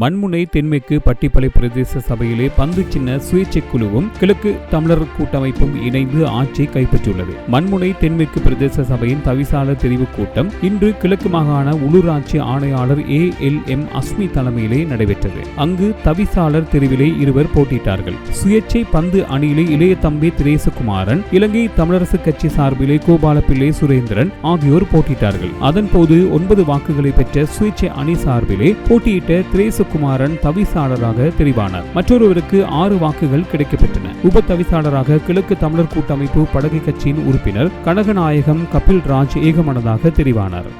மண்முனை தென்மேற்கு பட்டிப்பளை பிரதேச சபையிலே பந்து சின்ன சுயேட்சை குழுவும் கிழக்கு தமிழர் கூட்டமைப்பும் இணைந்து ஆட்சியை கைப்பற்றியுள்ளது. மண்முனை தென்மேற்கு பிரதேச சபையின் தவிசாளர் தெரிவு கூட்டம் இன்று கிழக்கு மாகாண உள்ளூராட்சி ஆணையாளர் ஏ எல் எம் அஸ்மி தலைமையிலே நடைபெற்றது. அங்கு தவிசாளர் தெரிவிலே இருவர் போட்டியிட்டார்கள். சுயேட்சை பந்து அணியிலே இளைய தம்பி திரேசகுமாரன் இலங்கை தமிழரசு கட்சி சார்பிலே கோபாலப்பிள்ளை சுரேந்திரன் ஆகியோர் போட்டியிட்டார்கள். அதன்போது ஒன்பது வாக்குகளை பெற்ற சுயேட்சை அணி சார்பிலே போட்டியிட்ட திரேசு திரேசகுமாரன் தவிசாளராக தெரிவானார். மற்றொருவருக்கு ஆறு வாக்குகள் கிடைக்கப்பெற்றன. உப தவிசாளராக கிழக்கு தமிழர் கூட்டமைப்பு படகு கட்சியின் உறுப்பினர் கனகநாயகம் கபில் ராஜ் ஏகமனதாக தெரிவானார்.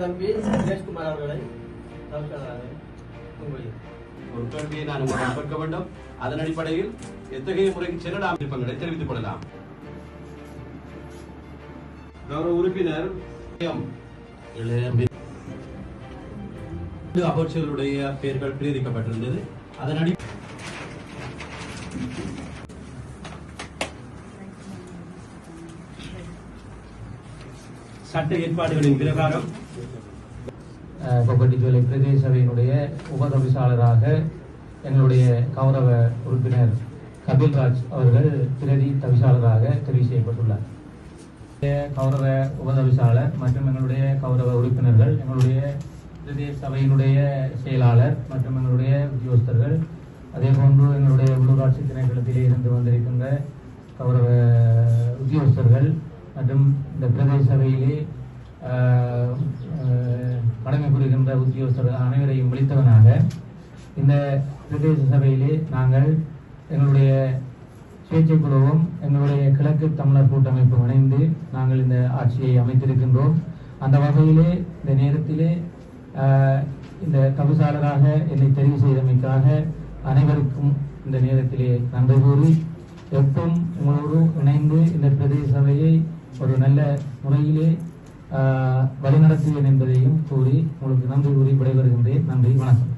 தம்பி சுரேஷ்குமார் அவர்களை. ஒரு நான் வேண்டும். அதன் அடிப்படையில் எத்தகைய முறைக்கு செல்லலாம் விருப்பங்களை தெரிவித்துக் கொள்ளலாம். கௌரவ உறுப்பினர் அமைச்சர்களுடைய பெயர்கள் பிரேரிக்கப்பட்டிருந்தது அதன் அடி சட்ட ஏற்பாடுகளின் பிரகாரம் கொப்பட்டிச்சோலை பிரதேச சபையினுடைய உபதவிசாளராக எங்களுடைய கௌரவ உறுப்பினர் கபில்ராஜ் அவர்கள் பிரதி தவிசாளராக தெரிவு செய்யப்பட்டுள்ளார். கௌரவ உபதவிசாளர் மற்றும் எங்களுடைய கௌரவ உறுப்பினர்கள் எங்களுடைய பிரதேச சபையினுடைய செயலாளர் மற்றும் எங்களுடைய உத்தியோகஸ்தர்கள் அதே போன்று எங்களுடைய உள்ளூராட்சி திணைக்களத்திலே இருந்து வந்திருக்கின்ற கௌரவ உத்தியோகஸ்தர்கள் மற்றும் இந்த பிரதேச சபையிலே கடமை புரிகின்ற உத்தியோகஸ்தர்கள் அனைவரையும் விழித்தவனாக இந்த பிரதேச சபையிலே நாங்கள் எங்களுடைய சுயேட்சை குழுவும் எங்களுடைய வடக்கு தமிழர் கூட்டமைப்பு இணைந்து நாங்கள் இந்த ஆட்சியை அமைத்திருக்கின்றோம். அந்த வகையிலே இந்த நேரத்திலே இந்த தவிசாளராக என்னை தெரிவு செய்தமைக்காக அனைவருக்கும் இந்த நேரத்திலே நன்றி கூறி எப்பவும் உங்களோடு இணைந்து இந்த பிரதேச சபையை ஒரு நல்ல முறையிலே வழிநடத்துவேன் என்பதையும் கூறி உங்களுக்கு நன்றி கூறி விடைபெறுகின்றேன். நன்றி வணக்கம்.